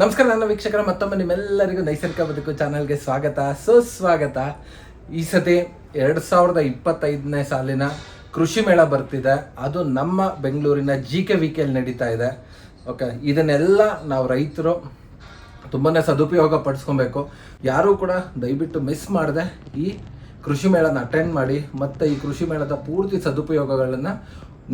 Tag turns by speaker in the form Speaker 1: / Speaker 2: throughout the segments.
Speaker 1: ನಮಸ್ಕಾರ ನನ್ನ ವೀಕ್ಷಕರ, ಮತ್ತೊಮ್ಮೆ ನಿಮ್ಮೆಲ್ಲರಿಗೂ ನೈಸರ್ಗಿಕ ಬದುಕು ಚಾನಲ್ಗೆ ಸ್ವಾಗತ, ಸುಸ್ವಾಗತ. ಈ ಸತಿ ಎರಡು ಸಾವಿರದ ಇಪ್ಪತ್ತೈದನೇ ಸಾಲಿನ ಕೃಷಿ ಮೇಳ ಬರ್ತಿದೆ. ಅದು ನಮ್ಮ ಬೆಂಗಳೂರಿನ ಜಿ ಕೆ ವಿ ಕೆಲ್ ನಡೀತಾ ಇದೆ. ಓಕೆ ಇದನ್ನೆಲ್ಲ ನಾವು ರೈತರು ತುಂಬಾ ಸದುಪಯೋಗ ಪಡಿಸ್ಕೊಬೇಕು. ಯಾರೂ ಕೂಡ ದಯವಿಟ್ಟು ಮಿಸ್ ಮಾಡದೆ ಈ ಕೃಷಿ ಮೇಳನ ಅಟೆಂಡ್ ಮಾಡಿ, ಮತ್ತು ಈ ಕೃಷಿ ಮೇಳದ ಪೂರ್ತಿ ಸದುಪಯೋಗಗಳನ್ನು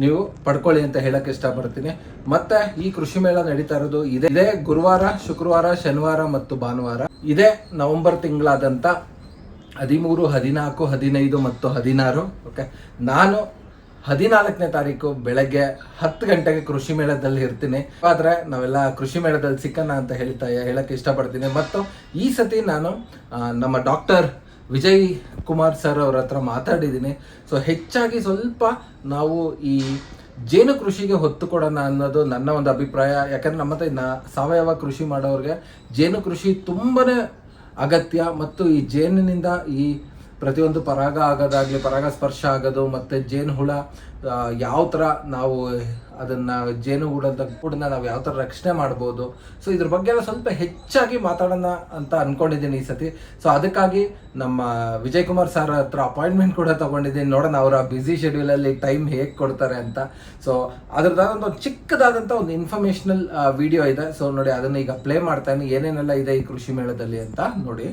Speaker 1: ನೀವು ಪಡ್ಕೊಳ್ಳಿ ಅಂತ ಹೇಳಕ್ಕೆ ಇಷ್ಟಪಡ್ತೀನಿ. ಮತ್ತೆ ಈ ಕೃಷಿ ಮೇಳ ನಡೀತಾ ಇರೋದು ಇದೇ. ಇದೇ ಗುರುವಾರ, ಶುಕ್ರವಾರ, ಶನಿವಾರ ಮತ್ತು ಭಾನುವಾರ. ಇದೇ ನವೆಂಬರ್ ತಿಂಗಳಾದಂಥ ಹದಿಮೂರು, ಹದಿನಾಲ್ಕು, ಹದಿನೈದು ಮತ್ತು ಹದಿನಾರು. ಓಕೆ ನಾನು ಹದಿನಾಲ್ಕನೇ ತಾರೀಕು ಬೆಳಗ್ಗೆ ಹತ್ತು ಗಂಟೆಗೆ ಕೃಷಿ ಮೇಳದಲ್ಲಿ ಇರ್ತೀನಿ. ಆದ್ರೆ ನಾವೆಲ್ಲ ಕೃಷಿ ಮೇಳದಲ್ಲಿ ಸಿಕ್ಕಣ ಅಂತ ಹೇಳ್ತಾ ಹೇಳಕ್ಕೆ ಇಷ್ಟಪಡ್ತೀನಿ. ಮತ್ತು ಈ ಸತಿ ನಾನು ನಮ್ಮ ಡಾಕ್ಟರ್ ವಿಜಯ್ ಕುಮಾರ್ ಸರ್ ಅವ್ರ ಹತ್ರ ಮಾತಾಡಿದ್ದೀನಿ. ಸೊ ಹೆಚ್ಚಾಗಿ ಸ್ವಲ್ಪ ನಾವು ಈ ಜೇನು ಕೃಷಿಗೆ ಹೊತ್ತು ಕೊಡೋಣ ಅನ್ನೋದು ನನ್ನ ಒಂದು ಅಭಿಪ್ರಾಯ. ಯಾಕಂದ್ರೆ ನಮ್ಮ ಹತ್ರ ಸಾವಯವ ಕೃಷಿ ಮಾಡೋರಿಗೆ ಜೇನು ಕೃಷಿ ತುಂಬಾನೇ ಅಗತ್ಯ. ಮತ್ತು ಈ ಜೇನಿನಿಂದ ಈ ಪ್ರತಿಯೊಂದು ಪರಾಗ ಆಗೋದಾಗ್ಲಿ, ಪರಾಗ ಸ್ಪರ್ಶ ಆಗೋದು, ಮತ್ತೆ ಜೇನು ಹುಳ ಯಾವ ಥರ ನಾವು ಅದನ್ನ ಜೇನು ಹುಳದ ಕೂಡನ್ನ ನಾವು ಯಾವ ಥರ ರಕ್ಷಣೆ ಮಾಡ್ಬೋದು. ಸೊ ಇದ್ರ ಬಗ್ಗೆ ಎಲ್ಲ ಸ್ವಲ್ಪ ಹೆಚ್ಚಾಗಿ ಮಾತಾಡೋಣ ಅಂತ ಅನ್ಕೊಂಡಿದ್ದೀನಿ ಈ ಸತಿ. ಸೊ ಅದಕ್ಕಾಗಿ ನಮ್ಮ ವಿಜಯ್ ಕುಮಾರ್ ಸರ್ ಹತ್ರ ಅಪಾಯಿಂಟ್ಮೆಂಟ್ ಕೂಡ ತಗೊಂಡಿದ್ದೀನಿ. ನೋಡೋಣ ಅವರ ಬ್ಯುಸಿ ಶೆಡ್ಯೂಲಲ್ಲಿ ಟೈಮ್ ಹೇಗೆ ಕೊಡ್ತಾರೆ ಅಂತ. ಸೊ ಅದ್ರದ್ದಾದಂಥ ಒಂದು ಚಿಕ್ಕದಾದಂಥ ಒಂದು ಇನ್ಫಾರ್ಮೇಷನಲ್ ವಿಡಿಯೋ ಇದೆ. ಸೊ ನೋಡಿ ಅದನ್ನ ಈಗ ಪ್ಲೇ ಮಾಡ್ತಾನೆ. ಏನೇನೆಲ್ಲ ಇದೆ ಈ ಕೃಷಿ ಮೇಳದಲ್ಲಿ ಅಂತ ನೋಡಿ.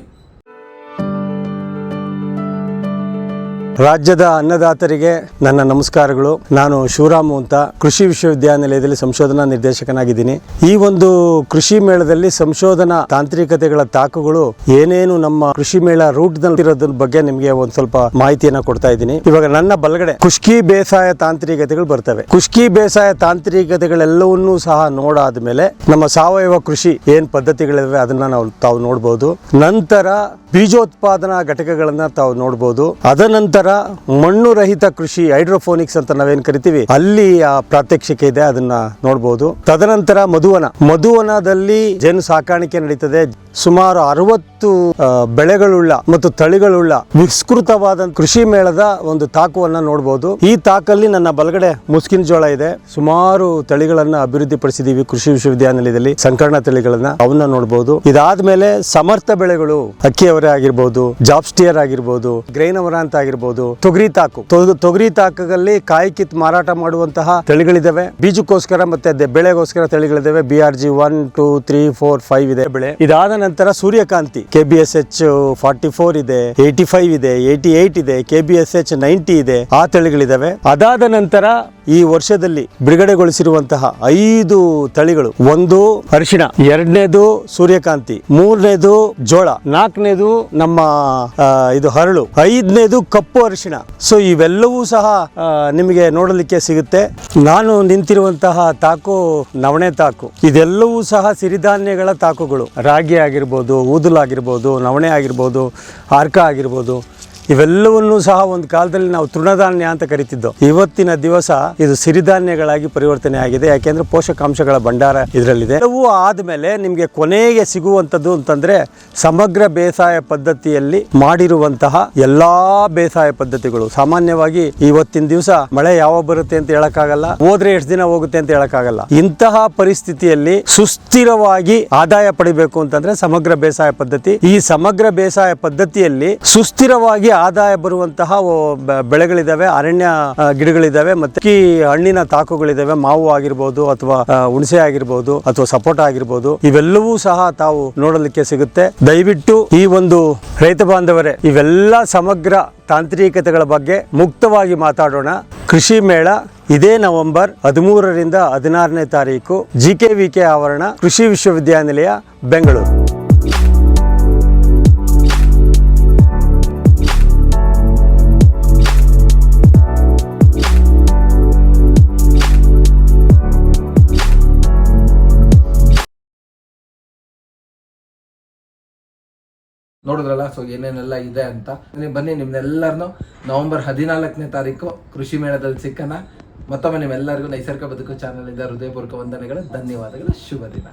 Speaker 2: ರಾಜ್ಯದ ಅನ್ನದಾತರಿಗೆ ನನ್ನ ನಮಸ್ಕಾರಗಳು. ನಾನು ಶಿವರಾಮು ಅಂತ ಕೃಷಿ ವಿಶ್ವವಿದ್ಯಾನಿಲಯದಲ್ಲಿ ಸಂಶೋಧನಾ ನಿರ್ದೇಶಕನಾಗಿದ್ದೀನಿ. ಈ ಒಂದು ಕೃಷಿ ಮೇಳದಲ್ಲಿ ಸಂಶೋಧನಾ ತಾಂತ್ರಿಕತೆಗಳ ತಾಕುಗಳು ಏನೇನು ನಮ್ಮ ಕೃಷಿ ಮೇಳ ರೂಟ್ನಲ್ಲಿ ಬಗ್ಗೆ ನಿಮಗೆ ಒಂದ್ ಸ್ವಲ್ಪ ಮಾಹಿತಿಯನ್ನ ಕೊಡ್ತಾ ಇದ್ದೀನಿ. ಇವಾಗ ನನ್ನ ಬಲಗಡೆ ಕುಷ್ಕಿ ಬೇಸಾಯ ತಾಂತ್ರಿಕತೆಗಳು ಬರ್ತವೆ. ಕುಷ್ಕಿ ಬೇಸಾಯ ತಾಂತ್ರಿಕತೆಗಳೆಲ್ಲವನ್ನೂ ಸಹ ನೋಡಾದ ಮೇಲೆ ನಮ್ಮ ಸಾವಯವ ಕೃಷಿ ಏನ್ ಪದ್ಧತಿಗಳಿವೆ ಅದನ್ನ ನಾವು ತಾವು ನೋಡಬಹುದು ನಂತರ ಬೀಜೋತ್ಪಾದನಾ ಘಟಕಗಳನ್ನ ತಾವು ನೋಡಬಹುದು ಅದನಂತರ ಮಣ್ಣು ರಹಿತ ಕೃಷಿ ಹೈಡ್ರೋಫೋನಿಕ್ಸ್ ಅಂತ ನಾವೇನ್ ಕರಿತೀವಿ, ಅಲ್ಲಿ ಆ ಪ್ರಾತ್ಯಕ್ಷಿಕೆ ಇದೆ, ಅದನ್ನ ನೋಡಬಹುದು ತದನಂತರ ಮಧುವನ. ಮಧುವನದಲ್ಲಿ ಜೇನು ಸಾಕಾಣಿಕೆ ನಡೀತದೆ. ಸುಮಾರು ಅರವತ್ತು ಬೆಳೆಗಳುಳ್ಳ ಮತ್ತು ತಳಿಗಳುಳ್ಳ ವಿಸ್ತೃತವಾದ ಕೃಷಿ ಮೇಳದ ಒಂದು ತಾಕುವನ್ನ ನೋಡಬಹುದು ಈ ತಾಕಲ್ಲಿ ನನ್ನ ಬಲಗಡೆ ಮುಸ್ಕಿನ ಜೋಳ ಇದೆ. ಸುಮಾರು ತಳಿಗಳನ್ನ ಅಭಿವೃದ್ಧಿ ಪಡಿಸಿದೀವಿ ಕೃಷಿ ವಿಶ್ವವಿದ್ಯಾನಿಲಯದಲ್ಲಿ. ಸಂಕರಣ ತಳಿಗಳನ್ನ ಅವನ್ನ ನೋಡಬಹುದು ಇದಾದ್ಮೇಲೆ ಸಮರ್ಥ ಬೆಳೆಗಳು, ಅಕ್ಕಿಯವರೇ ಆಗಿರ್ಬೋದು ಜಾಬ್ಸ್ಟಿಯರ್ ಆಗಿರ್ಬೋದು, ಗ್ರೈನ್ ಅವರ ಅಂತ ಆಗಿರ್ಬೋದು ತೊಗರಿ ತಾಕು. ತೊಗ- ತೊಗರಿ ತಾಕಲ್ಲಿ ಕಾಯಿ ಕಿತ್ ಮಾರಾಟ ಮಾಡುವಂತಹ ತಳಿಗಳಿದಾವೆ. ಬೀಜಕ್ಕೋಸ್ಕರ ಮತ್ತೆ ಬೆಳೆಗೋಸ್ಕರ ತಳಿಗಳಿದಾವೆ. B R G one two three four five ಇದೆ ಬೆಳೆ. ಇದಾದ ನಂತರ ಸೂರ್ಯಕಾಂತಿ. K B S H forty four ಇದೆ ಏಯ್ಟಿ ಫೈವ್ ಇದೆ ಏಯ್ಟಿ ಏಟ್ ಇದೆ K B S H ninety ಇದೆ, ಆ ತಳಿಗಳಿದಾವೆ. ಅದಾದ ನಂತರ ಈ ವರ್ಷದಲ್ಲಿ ಬಿಡುಗಡೆಗೊಳಿಸಿರುವಂತಹ ಐದು ತಳಿಗಳು. ಒಂದು ಅರಿಶಿಣ, ಎರಡನೇದು ಸೂರ್ಯಕಾಂತಿ, ಮೂರನೇದು ಜೋಳ, ನಾಲ್ಕನೇದು ನಮ್ಮ ಇದು ಹರಳು, ಐದನೇದು ಕಪ್ಪು ಅರಿಶಿಣ. ಸೊ ಇವೆಲ್ಲವೂ ಸಹ ನಿಮಗೆ ನೋಡಲಿಕ್ಕೆ ಸಿಗುತ್ತೆ. ನಾನು ನಿಂತಿರುವಂತಹ ತಾಕು ನವಣೆ ತಾಕು. ಇದೆಲ್ಲವೂ ಸಹ ಸಿರಿಧಾನ್ಯಗಳ ತಾಕುಗಳು. ರಾಗಿ ಆಗಿರ್ಬೋದು, ಊದಲು ಆಗಿರ್ಬೋದು, ನವಣೆ ಆಗಿರ್ಬೋದು, ಆರ್ಕ ಆಗಿರ್ಬೋದು ಇವೆಲ್ಲವನ್ನೂ ಸಹ ಒಂದು ಕಾಲದಲ್ಲಿ ನಾವು ತೃಣಧಾನ್ಯ ಅಂತ ಕರಿತಿದ್ದೋ. ಇವತ್ತಿನ ದಿವಸ ಇದು ಸಿರಿಧಾನ್ಯಗಳಾಗಿ ಪರಿವರ್ತನೆ ಆಗಿದೆ. ಯಾಕೆಂದ್ರೆ ಪೋಷಕಾಂಶಗಳ ಭಂಡಾರ ಇದರಲ್ಲಿದೆ. ಎಲ್ಲವೂ ಆದಮೇಲೆ ನಿಮಗೆ ಕೊನೆಗೆ ಸಿಗುವಂಥದ್ದು ಅಂತಂದ್ರೆ ಸಮಗ್ರ ಬೇಸಾಯ ಪದ್ಧತಿಯಲ್ಲಿ ಮಾಡಿರುವಂತಹ ಎಲ್ಲಾ ಬೇಸಾಯ ಪದ್ಧತಿಗಳು. ಸಾಮಾನ್ಯವಾಗಿ ಇವತ್ತಿನ ದಿವಸ ಮಳೆ ಯಾವಾಗ ಬರುತ್ತೆ ಅಂತ ಹೇಳಕ್ಕಾಗಲ್ಲ, ಹೋದ್ರೆ ಎಷ್ಟು ದಿನ ಹೋಗುತ್ತೆ ಅಂತ ಹೇಳಕ್ಕಾಗಲ್ಲ. ಇಂತಹ ಪರಿಸ್ಥಿತಿಯಲ್ಲಿ ಸುಸ್ಥಿರವಾಗಿ ಆದಾಯ ಪಡಿಬೇಕು ಅಂತಂದ್ರೆ ಸಮಗ್ರ ಬೇಸಾಯ ಪದ್ಧತಿ. ಈ ಸಮಗ್ರ ಬೇಸಾಯ ಪದ್ಧತಿಯಲ್ಲಿ ಸುಸ್ಥಿರವಾಗಿ ಆದಾಯ ಬರುವಂತಹ ಬೆಳೆಗಳಿದ್ದಾವೆ ಅರಣ್ಯ ಗಿಡಗಳಿದ್ದಾವೆ ಮತ್ತೆ ಈ ಹಣ್ಣಿನ ತಾಕುಗಳಿದಾವೆ, ಮಾವು ಆಗಿರ್ಬೋದು ಅಥವಾ ಹುಣಸೆ ಆಗಿರ್ಬೋದು ಅಥವಾ ಸಪೋಟ ಆಗಿರ್ಬೋದು, ಇವೆಲ್ಲವೂ ಸಹ ತಾವು ನೋಡಲಿಕ್ಕೆ ಸಿಗುತ್ತೆ. ದಯವಿಟ್ಟು ಈ ಒಂದು ರೈತ ಬಾಂಧವರೇ, ಇವೆಲ್ಲ ಸಮಗ್ರ ತಾಂತ್ರಿಕತೆಗಳ ಬಗ್ಗೆ ಮುಕ್ತವಾಗಿ ಮಾತಾಡೋಣ. ಕೃಷಿ ಮೇಳ ಇದೇ ನವೆಂಬರ್ ಹದಿಮೂರರಿಂದ ಹದಿನಾರನೇ ತಾರೀಕು, ಜಿ ಕೆ ವಿ ಕೆ ಆವರಣ, ಕೃಷಿ ವಿಶ್ವವಿದ್ಯಾನಿಲಯ, ಬೆಂಗಳೂರು.
Speaker 1: ನೋಡಿದ್ರಲ್ಲ? ಸೊ ಏನೇನೆಲ್ಲ ಇದೆ ಅಂತ. ನೀವು ಬನ್ನಿ, ನಿಮ್ನೆಲ್ಲರನ್ನು ನವೆಂಬರ್ ಹದಿನಾಲ್ಕನೇ ತಾರೀಕು ಕೃಷಿ ಮೇಳದಲ್ಲಿ ಸಿಕ್ಕನ ಮತ್ತೊಮ್ಮೆ ನಿಮ್ಮೆಲ್ಲರಿಗೂ ನೈಸರ್ಗಿಕ ಬದುಕು ಚಾನಲ್ ಇದೆ ಹೃದಯಪೂರ್ವಕ ವಂದನೆಗಳು, ಧನ್ಯವಾದಗಳು ಶುಭ ದಿನ